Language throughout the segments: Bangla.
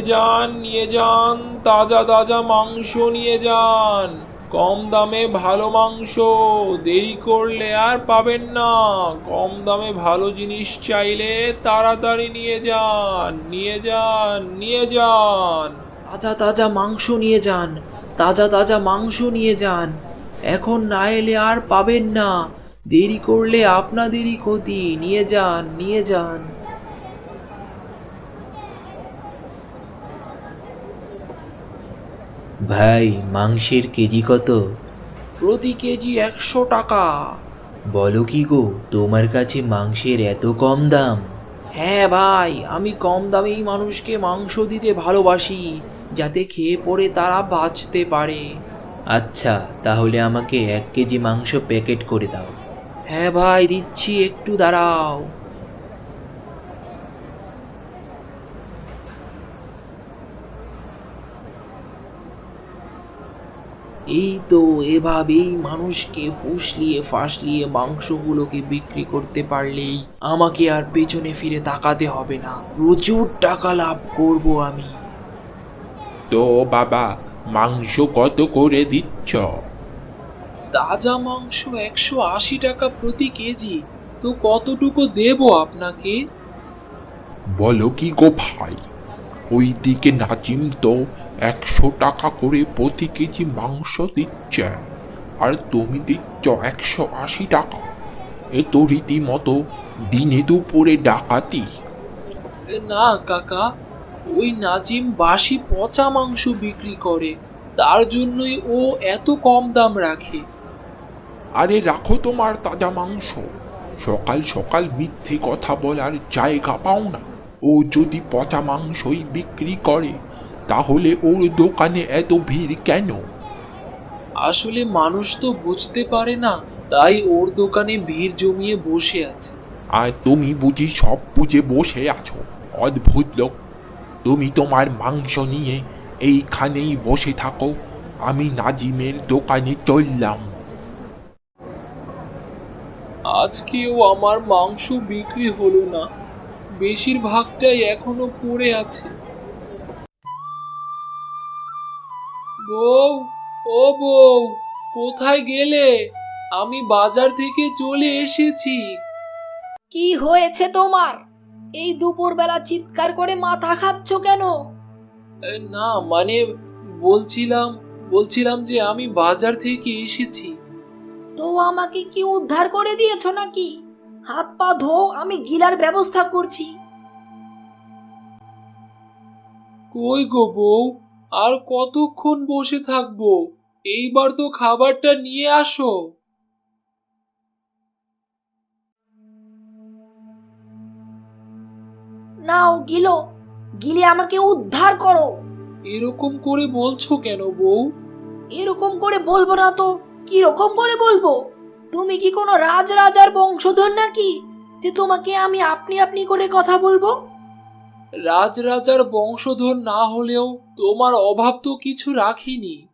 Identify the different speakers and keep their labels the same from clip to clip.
Speaker 1: নিয়ে যান নিয়ে যান, তাজা তাজা মাংস নিয়ে যান। কম দামে ভালো মাংস, দেরি করলে আর পাবেন না। কম দামে ভালো জিনিস চাইলে তাড়াতাড়ি নিয়ে যান নিয়ে যান নিয়ে যান।
Speaker 2: তাজা তাজা মাংস নিয়ে যান, তাজা তাজা মাংস নিয়ে যান। এখন না এলে আর পাবেন না। দেরি করলে আপনাদেরই ক্ষতি। নিয়ে যান নিয়ে যান। ভাই মাংসের কেজি কত? প্রতি কেজি একশো টাকা। বলো কি গো তোমার কাছে মাংসের এত কম দাম? হ্যাঁ ভাই আমি কম দামেই মানুষকে মাংস দিতে ভালোবাসি যাতে খেয়ে পড়ে তারা বাঁচতে পারে। আচ্ছা তাহলে আমাকে এক কেজি মাংস প্যাকেট করে দাও। হ্যাঁ ভাই দিচ্ছি একটু দাঁড়াও। এই তো এভাবেই মানুষকে ফুসলিয়ে ফাঁসলিয়ে মাংসগুলোকে বিক্রি করতে পারলেই আমাকে আর পেছনে ফিরে তাকাতে হবে না। প্রচুর টাকা লাভ করব আমি।
Speaker 1: তো বাবা মাংস কত করে দিচ্ছ?
Speaker 2: তাজা মাংস একশো আশি টাকা প্রতি কেজি। তো কতটুকু দেবো আপনাকে?
Speaker 1: বলো কি গো ভাই? ওইদিকে নাজিম তো একশো টাকা করে প্রতি কেজি মাংস দিচ্ছে আর তুমি দিচ্ছ একশো আশি টাকা। এ তো রীতিমতো দিনে দুপুরে ডাকাতি।
Speaker 2: না কাকা ওই নাজিম বাসি পচা মাংস বিক্রি করে তার জন্যই ও এত কম দাম রাখে।
Speaker 1: আরে রাখো তোমার তাজা মাংস। সকাল সকাল মিথ্যে কথা বলার জায়গা পাও না। ও যদি পচা মাংসই বিক্রি করে তাহলে ওর দোকানে এত ভিড় কেন?
Speaker 2: আসলে মানুষ তো বুঝতে পারে না তাই ওর দোকানে ভিড় জমিয়ে বসে আছে।
Speaker 1: আর তুমি বুঝি সব বুঝে বসে আছো অদ্ভুত লোক। তুমি তোমার মাংস নিয়ে এইখানেই বসে থাকো আমি নাজিমের দোকানে চললাম।
Speaker 2: আজকেও আমার মাংস বিক্রি হলো না। বেশিরভাগটাই এখনও পড়ে আছে। বউ ও বউ কোথায় গেলে? আমি বাজার থেকে চলে এসেছি।
Speaker 3: কি হয়েছে তোমার? এই দুপুরবেলা চিৎকার করে মাথা খাচ্ছ কেন?
Speaker 2: এ, না মানে বলছিলাম বলছিলাম যে আমি বাজার থেকে এসেছি।
Speaker 3: তো আমাকে কি উদ্ধার করে দিয়েছ নাকি? হাত পা ধো আমি গিলার ব্যবস্থা করছি।
Speaker 2: কই গো বউ? আর কতক্ষণ বসে থাকব? এইবার তো খাবারটা নিয়ে আসো।
Speaker 3: নাও গিলো। গিলে আমাকে উদ্ধার করো।
Speaker 2: এরকম করে বলছো কেন বউ?
Speaker 3: এরকম করে বলব না তো। কি রকম করে বলব? তুমি কি কোনো রাজ রাজার বংশধর নাকি? যে তোমাকে আমি আপনি আপনি করে কথা বলব?
Speaker 2: রাজরাজার বংশধর না হলেও তোমার অভাব তো কিছু রাখিনি।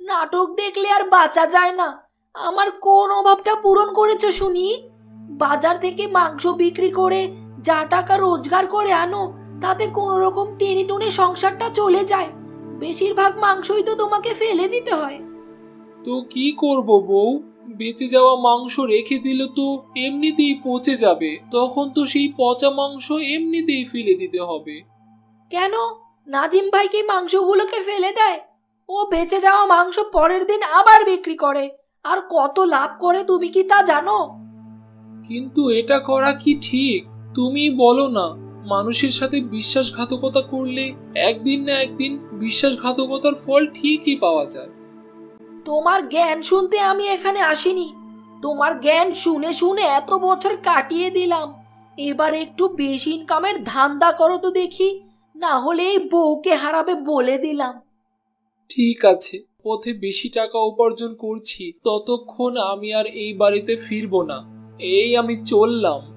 Speaker 3: নাটক দেখলে আর বাঁচা যায় না। আমার কোন অভাবটা পূরণ করেছ শুনি? বাজার থেকে মাংস বিক্রি করে যা টাকা রোজগার করে আনো তাতে কোনো রকম টেনে টুনে সংসারটা চলে যায়। বেশিরভাগ মাংসই তো তোমাকে ফেলে দিতে হয়।
Speaker 2: তো কি করব বউ? বেঁচে যাওয়া মাংস রেখে দিলে তো এমনিতেই পচে যাবে। তখন তো সেই পচা মাংস এমনিতেই ফেলে দিতে হবে।
Speaker 3: কেন? নাজিম ভাই কি মাংসগুলোকে ফেলে দেয়? ও বেঁচে যাওয়া মাংস পরের দিন আবার বিক্রি করে। আর কত লাভ করে তুমি কি তা জানো?
Speaker 2: কিন্তু এটা করা কি ঠিক? তুমি বলো না মানুষের সাথে বিশ্বাসঘাতকতা করলে একদিন না একদিন বিশ্বাসঘাতকতার ফল ঠিকই পাওয়া যায়।
Speaker 3: তোমার জ্ঞান শুনতে আমি এখানে আসিনি। তোমার জ্ঞান শুনে শুনে এত বছর কাটিয়ে দিলাম। এবার একটু বেশি ইনকামের ধান্দা করো তো দেখি। না হলে এই বউকে হারাবে বলে দিলাম।
Speaker 2: ঠিক আছে, পথে বেশি টাকা উপার্জন করছি, ততক্ষণ আমি আর এই বাড়িতে ফিরবো না। এই আমি চললাম।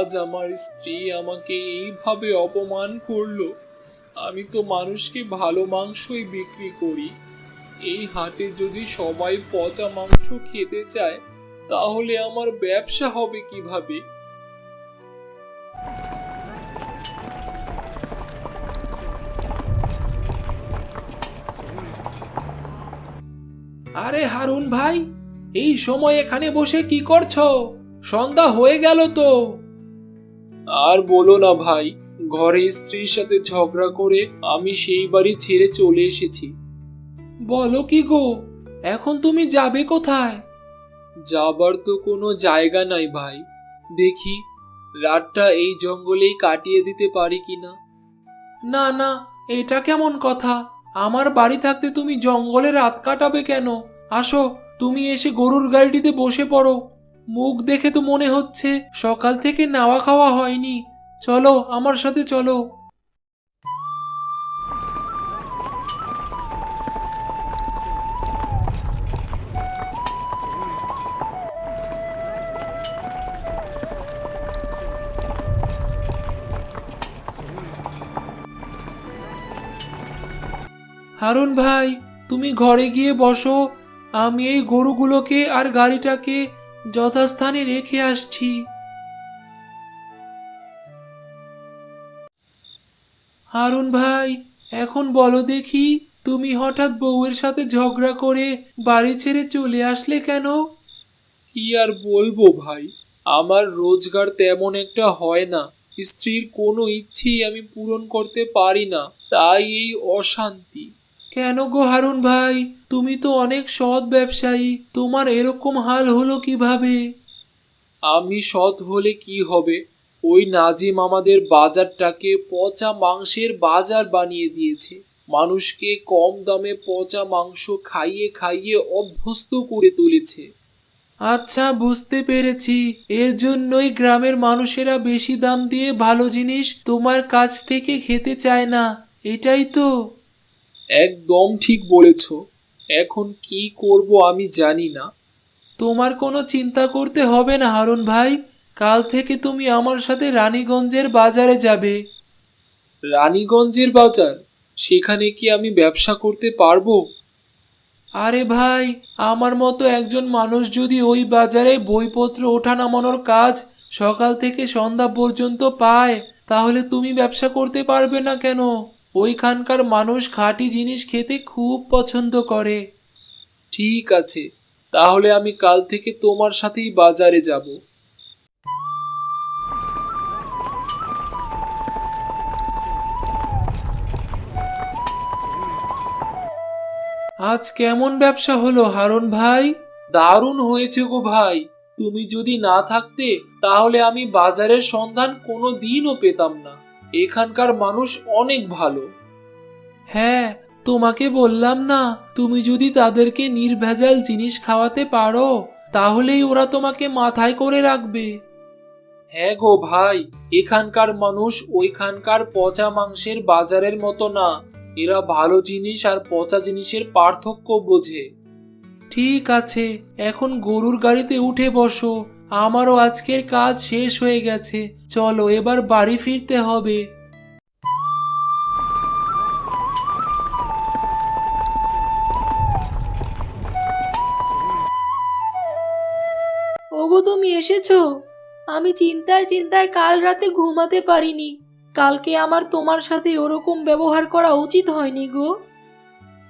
Speaker 2: আজ আমার স্ত্রী আমাকে এইভাবে অপমান করল।
Speaker 1: আমি তো মানুষকে ভালো মাংসই বিক্রি করি। এই হাটে যদি সবাই পচা মাংস খেতে চায়, তাহলে আমার ব্যবসা হবে কীভাবে?
Speaker 2: আরে হারুন ভাই, এই সময় এখানে বসে কি করছ? সন্ধ্যা হয়ে গেল তো।
Speaker 1: আর বলো না ভাই ঘরে স্ত্রীর সাথে ঝগড়া করে আমি সেই বাড়ি ছেড়ে চলে এসেছি।
Speaker 2: বলো কি গো এখন তুমি যাবে কোথায়?
Speaker 1: যাবার তো কোনো জায়গা নাই ভাই। দেখি রাতটা এই জঙ্গলেই কাটিয়ে দিতে পারি কিনা?
Speaker 2: না না এটা কেমন কথা? আমার বাড়ি থাকতে তুমি জঙ্গলে রাত কাটাবে কেন? আসো তুমি এসে গরুর গাড়িটিতে বসে পড়ো। মুখ দেখে তো মনে হচ্ছে সকাল থেকে নাওয়া খাওয়া হয়নি। চলো, আমার সাথে চলো। হারুন ভাই, তুমি ঘরে গিয়ে বসো। আমি এই গরুগুলোকে আর গাড়িটাকে যথাস্থানে রেখে আসছি। হারুন ভাই, এখন বলো দেখি, তুমি হঠাৎ বউয়ের সাথে ঝগড়া করে বাড়ি ছেড়ে চলে আসলে কেন?
Speaker 1: কি আর বলব ভাই, আমার রোজগার তেমন একটা হয় না। স্ত্রীর কোনো ইচ্ছেই আমি পূরণ করতে পারি না, তাই এই অশান্তি।
Speaker 2: কেন গো হারুন ভাই? তুমি তো অনেক সৎ ব্যবসায়ী। তোমার এরকম হাল হলো কীভাবে?
Speaker 1: আমি সৎ হলে কি হবে? ওই নাজিম আমাদের বাজারটাকে পচা মাংসের বাজার বানিয়ে দিয়েছে। মানুষকে কম দামে পচা মাংস খাইয়ে খাইয়ে অভ্যস্ত করে তুলেছে।
Speaker 2: আচ্ছা বুঝতে পেরেছি। এর জন্যই গ্রামের মানুষেরা বেশি দাম দিয়ে ভালো জিনিস তোমার কাছ থেকে খেতে চায় না। এটাই তো।
Speaker 1: একদম ঠিক বলেছ। এখন কি করব আমি জানি না।
Speaker 2: তোমার কোনো চিন্তা করতে হবে না, হারুন ভাই। কাল থেকে তুমি আমার সাথে রানীগঞ্জের বাজারে যাবে।
Speaker 1: রানীগঞ্জের বাজার? সেখানে কি আমি ব্যবসা করতে পারব?
Speaker 2: আরে ভাই, আমার মতো একজন মানুষ যদি ওই বাজারে বইপত্র ওঠা নামানোর কাজ সকাল থেকে সন্ধ্যা পর্যন্ত পায়, তাহলে তুমি ব্যবসা করতে পারবে না কেন? ওইখানকার মানুষ খাঁটি জিনিস খেতে খুব পছন্দ করে।
Speaker 1: ঠিক আছে, তাহলে আমি কাল থেকে তোমার সাথেই বাজারে যাব।
Speaker 2: আজ কেমন ব্যবসা হলো হারুন ভাই?
Speaker 1: দারুণ হয়েছে গো ভাই। তুমি যদি না থাকতে, তাহলে আমি বাজারের সন্ধান কোনো দিনও পেতাম না। এখানকার মানুষ অনেক ভালো।
Speaker 2: হ্যাঁ তোমাকে বললাম না তুমি যদি তাদেরকে নির্ভেজাল জিনিস খাওয়াতে পারো তাহলেই ওরা তোমাকে মাথায় করে রাখবে।
Speaker 1: হ্যাঁ গো ভাই এখানকার মানুষ ওইখানকার পচা মাংসের বাজারের মতো না। এরা ভালো জিনিস আর পচা জিনিসের পার্থক্য বোঝে।
Speaker 2: ঠিক আছে এখন গরুর গাড়িতে উঠে বসো। আমারও আজকের কাজ শেষ হয়ে গেছে। চলো এবার বাড়ি ফিরতে হবে।
Speaker 3: ওগো তুমি এসেছ? আমি চিন্তায় চিন্তায় কাল রাতে ঘুমাতে পারিনি। কালকে আমার তোমার সাথে ওরকম ব্যবহার করা উচিত হয়নি গো।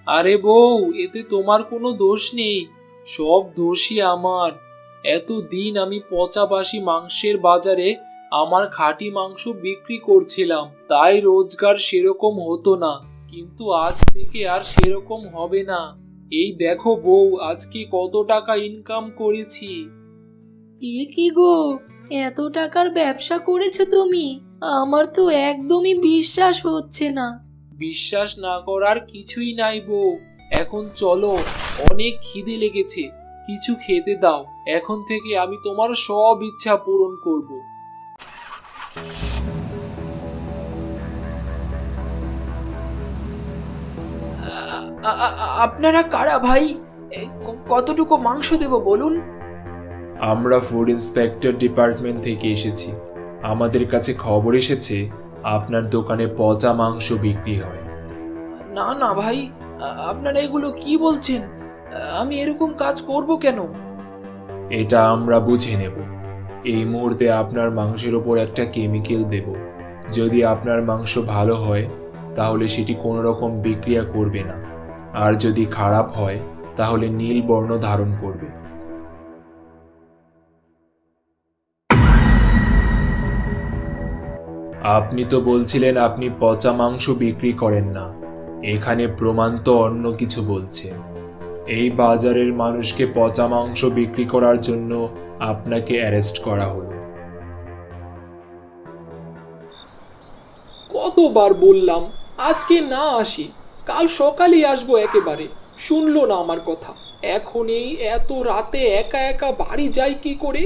Speaker 1: আরে বউ এতে তোমার কোনো দোষ নেই। সব দোষই আমার। এত দিন আমি পচাবাসি মাংসের বাজারে আমার খাঁটি মাংস বিক্রি করছিলাম তাই রোজগার সেরকম হতো না। কিন্তু আজ থেকে আর সেরকম হবে না। এই দেখো বউ আজকে কত টাকা ইনকাম করেছি?
Speaker 3: এ কি গো এত টাকার ব্যবসা করেছ তুমি? আমার তো একদমই বিশ্বাস হচ্ছে না।
Speaker 1: বিশ্বাস না করার কিছুই নাই বউ। এখন চলো অনেক খিদে লেগেছে। কিছু খেতে দাও। এখন থেকে আমি তোমার সব ইচ্ছা পূরণ করব।
Speaker 2: আপনারা কারা ভাই? কতটুকু মাংস দেব বলুন?
Speaker 1: আমরা ফুড ইন্সপেক্টর ডিপার্টমেন্ট থেকে এসেছি। আমাদের কাছে খবর এসেছে
Speaker 4: আপনার দোকানে পচা মাংস বিক্রি হয়।
Speaker 5: না না ভাই আপনারা এগুলো কি বলছেন? আমি এরকম কাজ করব কেন?
Speaker 4: এটা আমরা বুঝে নেব। এই মুহূর্তে আপনার মাংসের ওপর একটা কেমিক্যাল দেব। যদি আপনার মাংস ভালো হয়, তাহলে সেটি কোনো রকম বিক্রিয়া করবে না। আর যদি খারাপ হয়, তাহলে নীল বর্ণ ধারণ করবে। আপনি তো বলছিলেন আপনি পচা মাংস বিক্রি করেন না। এখানে প্রমাণ তো অন্য কিছু বলছে। এই বাজারের মানুষকে পচা মাংস বিক্রি করার জন্য আপনাকে অ্যারেস্ট করা হলো।
Speaker 2: কতবার বললাম, আজকে না আসি, কাল সকালেই আসব একেবারে। শুনলো না আমার কথা। এখন এই এত রাতে একা একা বাড়ি যাই কি করে?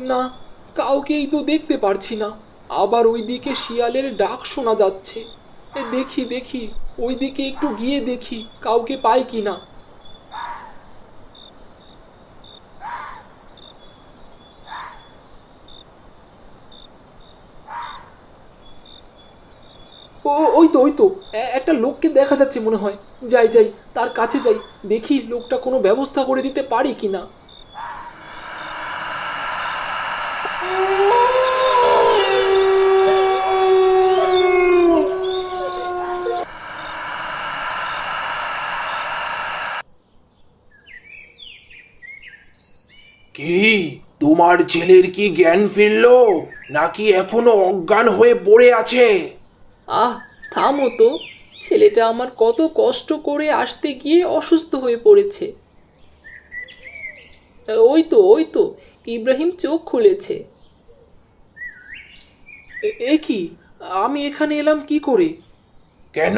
Speaker 2: না, কাউকেই তো দেখতে পারছি না। আবার ওইদিকে শিয়ালের ডাক শোনা যাচ্ছে। দেখি দেখি, ওইদিকে একটু গিয়ে দেখি কাউকে পাই কি না। ও, ওই তো ওই তো একটা লোককে দেখা যাচ্ছে মনে হয়। যাই যাই, তার কাছে যাই, দেখি লোকটা কোনো ব্যবস্থা করে দিতে পারি কি না
Speaker 6: কি তোমার ছেলের কি জ্ঞান ফিরলো? নাকি এখনও অজ্ঞান হয়ে পড়ে আছে?
Speaker 2: আহ থামো তো। ছেলেটা আমার কত কষ্ট করে আসতে গিয়ে অসুস্থ হয়ে পড়েছে। ওই তো ওই তো ইব্রাহিম চোখ খুলেছে। এ- কি? আমি এখানে এলাম কি করে?
Speaker 6: কেন?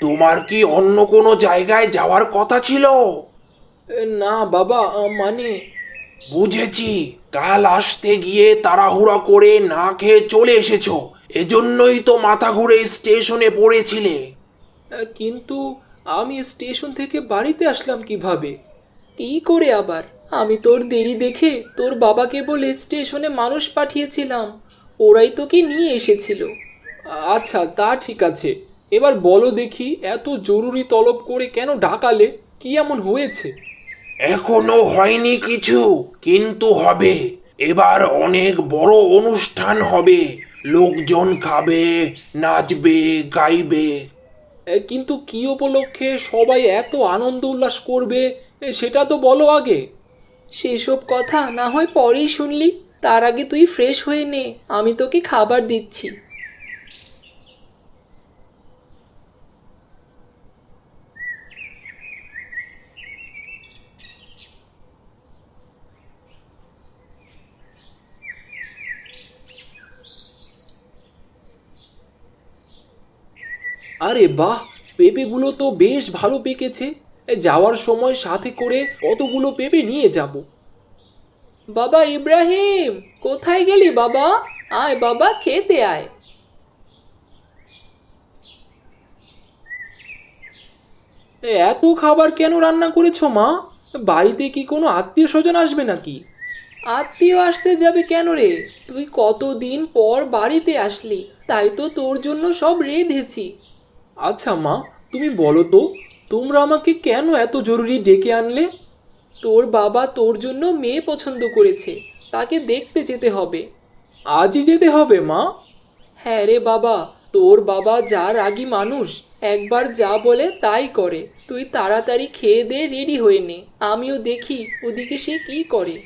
Speaker 6: তোমার কি অন্য কোনো জায়গায় যাওয়ার কথা ছিল?
Speaker 2: না বাবা মানে
Speaker 6: বুঝেছি, কাল আসতে গিয়ে তাড়াহুড়া করে না খেয়ে চলে এসেছ। এজন্যই তো মাথা ঘুরে স্টেশনে পড়েছিলে।
Speaker 2: কিন্তু আমি স্টেশন থেকে বাড়িতে আসলাম কীভাবে? কি করে আবার? আমি তোর দেরি দেখে তোর বাবাকে বলে স্টেশনে মানুষ পাঠিয়েছিলাম। ওরাই তোকে নিয়ে এসেছিল। আচ্ছা তা ঠিক আছে। এবার বলো দেখি, এত জরুরি তলব করে কেন ঢাকালে? কি এমন হয়েছে?
Speaker 6: এখনও হয়নি কিছু কিন্তু হবে। এবার অনেক বড় অনুষ্ঠান হবে। লোকজন খাবে নাচবে গাইবে।
Speaker 2: কিন্তু কি উপলক্ষে সবাই এত আনন্দ উল্লাস করবে? সেটা তো বলো আগে। সেসব কথা না হয় পরেই শুনলি। তার আগে তুই ফ্রেশ হয়ে নে। আমি তোকে খাবার দিচ্ছি। আরে বাহ, পেঁপেগুলো তো বেশ ভালো পেকেছে। যাওয়ার সময় সাথে করে কতগুলো পেঁপে নিয়ে যাব। বাবা ইব্রাহিম, কোথায় গেলি বাবা? আয় বাবা, খেতে আয়। এত খাবার কেন রান্না করেছ মা? বাড়িতে কি কোনো আত্মীয় স্বজন আসবে নাকি? আত্মীয় আসতে যাবে কেন রে? তুই কতদিন পর বাড়িতে আসলি, তাই তো তোর জন্য সব রেঁধেছি। আচ্ছা মা, তুমি বলো তো, তোমরা আমাকে কেন এত জরুরি ডেকে আনলে? তোর বাবা তোর জন্য মেয়ে পছন্দ করেছে, তাকে দেখতে যেতে হবে। আজই যেতে হবে, মা। হ্যাঁ রে বাবা, তোর বাবা যা রাগী মানুষ, একবার যা বলে তাই করে। তুই তাড়াতাড়ি খেয়ে দে, রেডি হয়ে নে। আমিও দেখি ওদিকে সে কি করে।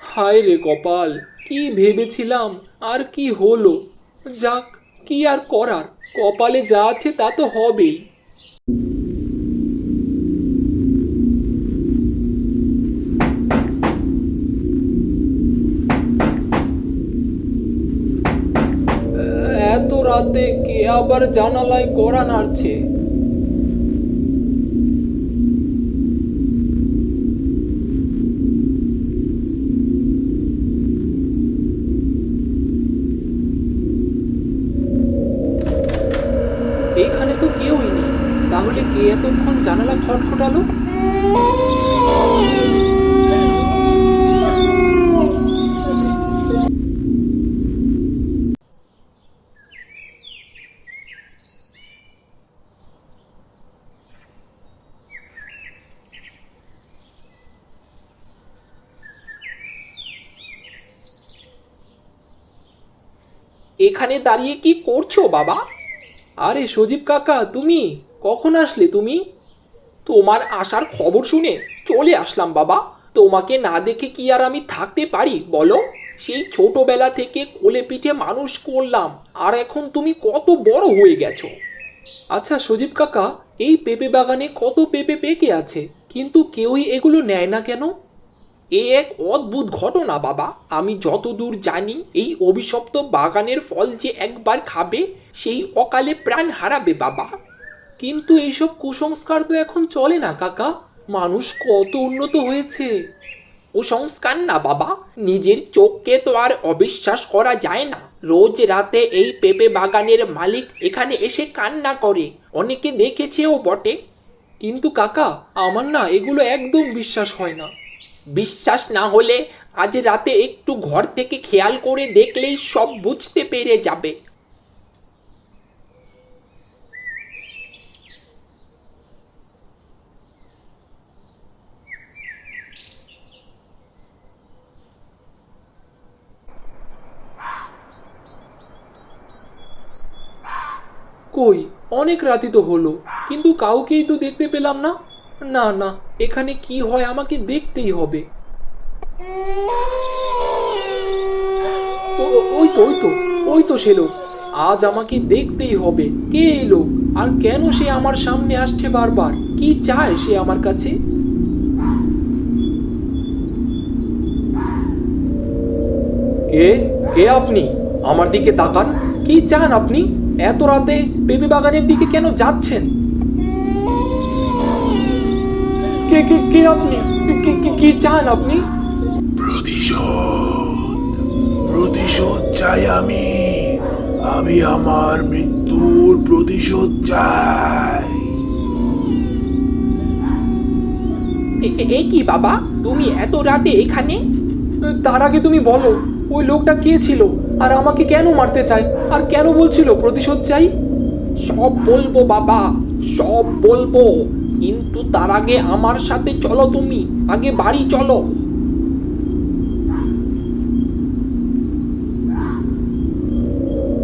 Speaker 2: হায় রে কপাল কি ভেবেছিলাম? আর কি হলো? যাক, কি আর করার? কপালে যা আছে তা তো হবেই। এত রাতে কে আবার জানালায় কড়া নাড়ছে? এখানে দাঁড়িয়ে কি করছ, বাবা? আরে সজীব কাকা, তুমি কখন আসলে তুমি? তোমার আসার খবর শুনে চলে আসলাম, বাবা। তোমাকে না দেখে কি আর আমি থাকতে পারি, বলো? সেই ছোটবেলা থেকে কোলে পিঠে মানুষ করলাম, আর এখন তুমি কত বড় হয়ে গেছো। আচ্ছা সজীব কাকা, এই পেঁপে বাগানে কত পেঁপে পেকে আছে, কিন্তু কেউই এগুলো নেয় না কেন? এ এক অদ্ভুত ঘটনা, বাবা। আমি যতদূর জানি, এই অভিশপ্ত বাগানের ফল যে একবার খাবে, সেই অকালে প্রাণ হারাবে, বাবা। কিন্তু এইসব কুসংস্কার তো এখন চলে না, কাকা। মানুষ কত উন্নত হয়েছে। কুসংস্কার না, বাবা। নিজের চোখকে তো আর অবিশ্বাস করা যায় না। রোজ রাতে এই পেঁপে বাগানের মালিক এখানে এসে কান্না করে। অনেকে দেখেছেও বটে। কিন্তু কাকা, আমার না এগুলো একদম বিশ্বাস হয় না। বিশ্বাস না হলে আজ রাতে একটু ঘর থেকে খেয়াল করে দেখলেই সব বুঝতে পেরে যাবে। কই, অনেক রাতি তো হলো, কিন্তু কাউকেই তো দেখতে পেলাম না। না না। এখানে কি হয় আমাকে দেখতেই হবে। ওই তো ওই তো ওই তো সে লোক। আজ আমাকে দেখতেই হবে কে এলো আর কেন সে আমার সামনে আসছে বারবার? কি চায় সে আমার কাছে? কে কে আপনি? আমার দিকে তাকান। কি চান আপনি? এত রাতে বেবি বাগানের দিকে কেন যাচ্ছেন? কে কে কে আপনি? কি- কি- কি চান আপনি?
Speaker 6: প্রতিশোধ। প্রতিশোধ চাই আমি। আমি আমার মৃত্যুর প্রতিশোধ চাই।
Speaker 2: এ- কি বাবা? তুমি এত রাতে এখানে? তার আগে তুমি বলো ওই লোকটা কে ছিল? আর আমাকে কেন মারতে চায়? আর কেন বলছিল প্রতিশোধ চাই? সব বলব বাবা সব বলব। কিন্তু তার আগে আমার সাথে চলো তুমি। আগে বাড়ি চলো।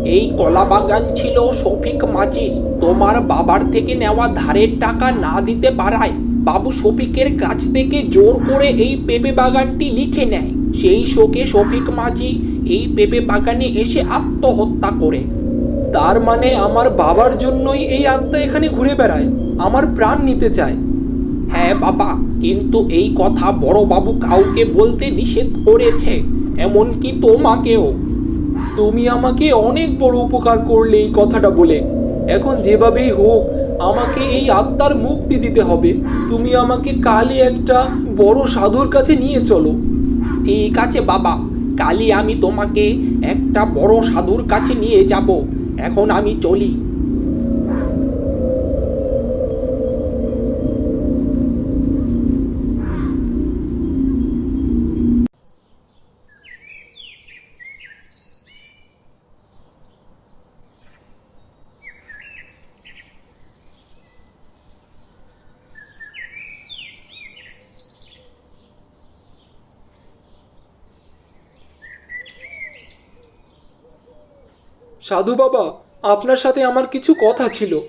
Speaker 2: এই কলা বাগান ছিল শফিক মাঝির। তোমার বাবার থেকে নেওয়া ধারের টাকা না দিতে পারায় বাবু শফিকের কাছ থেকে জোর করে এই পেঁপে বাগানটি লিখে নেয়। সেই শোকে শফিক মাঝি এই পেঁপে বাগানে এসে আত্মহত্যা করে। তার মানে আমার বাবার জন্যই এই আত্মা এখানে ঘুরে বেড়ায়। আমার প্রাণ নিতে চায়। হ্যাঁ বাবা, কিন্তু এই কথা বড় বাবু কাউকে বলতে নিষেধ করেছে, এমনকি তোমাকেও। তুমি আমাকে অনেক বড় উপকার করলে এই কথাটা বলে। এখন যেভাবেই হোক, আমাকে এই আত্মার মুক্তি দিতে হবে। তুমি আমাকে কালই একটা বড় সাধুর কাছে নিয়ে চলো। ঠিক আছে, বাবা, কালই আমি তোমাকে একটা বড় সাধুর কাছে নিয়ে যাব। এখন আমি চলি। সাধু বাবা আপনার সাথে আমার কিছু কথা ছিল।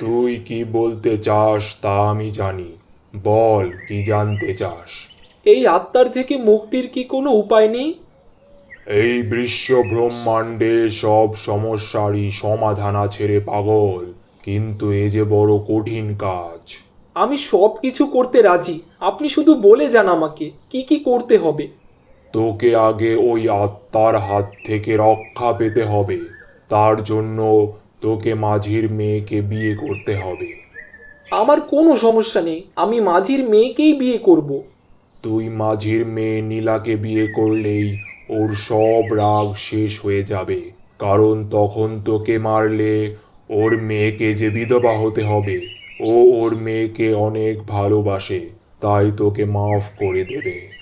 Speaker 7: তুই কি বলতে চাস তা আমি জানি। বল কি জানতে চাস?
Speaker 2: এই আত্মার থেকে মুক্তির কি কোনো উপায় নেই?
Speaker 7: এই বিশ্ব ব্রহ্মাণ্ডে সব সমস্যারই সমাধান আছে রে পাগল। কিন্তু এ যে বড় কঠিন কাজ।
Speaker 2: আমি সব কিছু করতে রাজি। আপনি শুধু বলে যান আমাকে কি কি করতে হবে?
Speaker 7: তোকে আগে ওই আত্মার হাত থেকে রক্ষা পেতে হবে। তার জন্য তোকে মাঝির মেয়েকে বিয়ে করতে হবে।
Speaker 2: আমার কোনো সমস্যা নেই। আমি মাঝির মেয়েকেই বিয়ে করব।
Speaker 7: তুই মাঝির মেয়ে নীলাকে বিয়ে করলেই ওর সব রাগ শেষ হয়ে যাবে। কারণ তখন তোকে মারলে ওর মেয়েকে যে বিধবা হতে হবে
Speaker 8: ও ওর মেয়েকে অনেক ভালোবাসে তাই তোকে মাফ করে দেবে।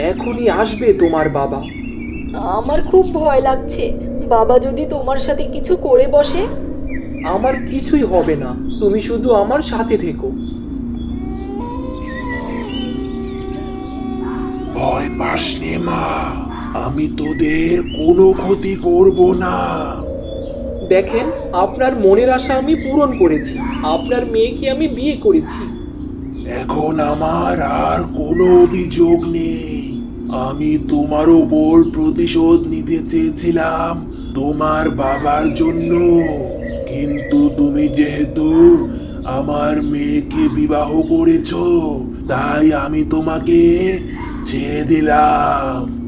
Speaker 2: এখনই আসবে তোমার বাবা।
Speaker 3: আমার খুব ভয় লাগছে। বাবা যদি তোমার সাথে কিছু করে বসে?
Speaker 2: আমার কিছুই হবে না। তুমি শুধু আমার সাথে থেকো।
Speaker 6: ভয় পাস নে মা। আমি তোদের কোনো ক্ষতি করব না।
Speaker 2: দেখেন, আপনার মনের আশা আমি পূরণ করেছি। আপনার মেয়েকে আমি বিয়ে করেছি।
Speaker 6: এখন আমার আর কোনো অভিযোগ নেই। আমি তোমার ওপর প্রতিশোধ নিতে চেয়েছিলাম তোমার বাবার জন্য। কিন্তু তুমি যেহেতু আমার মেয়েকে বিবাহ করেছ, তাই আমি তোমাকে ছেড়ে দিলাম।